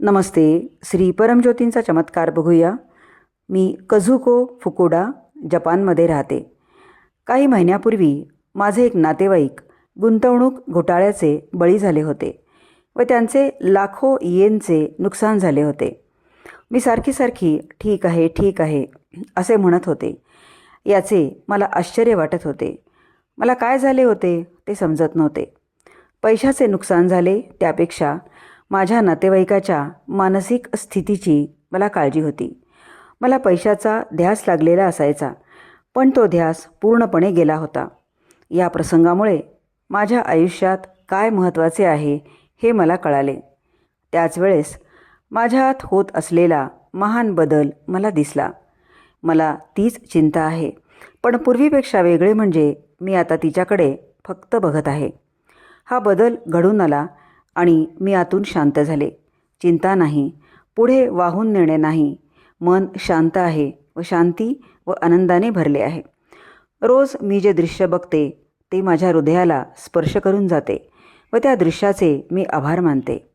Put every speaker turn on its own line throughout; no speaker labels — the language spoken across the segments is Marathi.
नमस्ते श्री परमज्योतींचा चमत्कार बघूया. मी कझुको फुकुडा जपानमध्ये राहते. काही महिन्यापूर्वी माझे एक नातेवाईक गुंतवणूक घोटाळ्याचे बळी झाले होते व त्यांचे लाखो येनचे नुकसान झाले होते. मी सारखी सारखी ठीक आहे ठीक आहे असे म्हणत होते. याचे मला आश्चर्य वाटत होते. मला काय झाले होते ते समजत नव्हते. पैशाचे नुकसान झाले त्यापेक्षा माझ्या नातेवाईकाच्या मानसिक स्थितीची मला काळजी होती. मला पैशाचा ध्यास लागलेला असायचा पण तो ध्यास पूर्णपणे गेला होता. या प्रसंगामुळे माझ्या आयुष्यात काय महत्त्वाचे आहे हे मला कळाले. त्याच वेळेस माझ्यात होत असलेला महान बदल मला दिसला. मला तीच चिंता आहे पण पूर्वीपेक्षा वेगळे म्हणजे मी आता तिच्याकडे फक्त बघत आहे. हा बदल घडून आला आणि मी आतून शांत झाले. चिंता नाही. पुढे वाहून नेणे नाही. मन शांत आहे व शांती व आनंदाने भरले आहे. रोज मी जे दृश्य बघते ते माझ्या हृदयाला स्पर्श करून जाते व त्या दृश्याचे मी आभार मानते.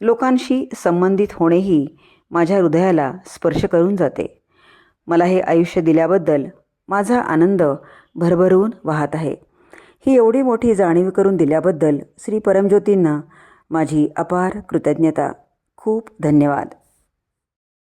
लोकांशी संबंधित होणेही माझ्या हृदयाला स्पर्श करून जाते. मला हे आयुष्य दिल्याबद्दल माझा आनंद भरभरून वाहत आहे. ही एवढी मोठी जाणीव करून दिल्याबद्दल श्री परमज्योतींना माझी अपार कृतज्ञता. खूप धन्यवाद.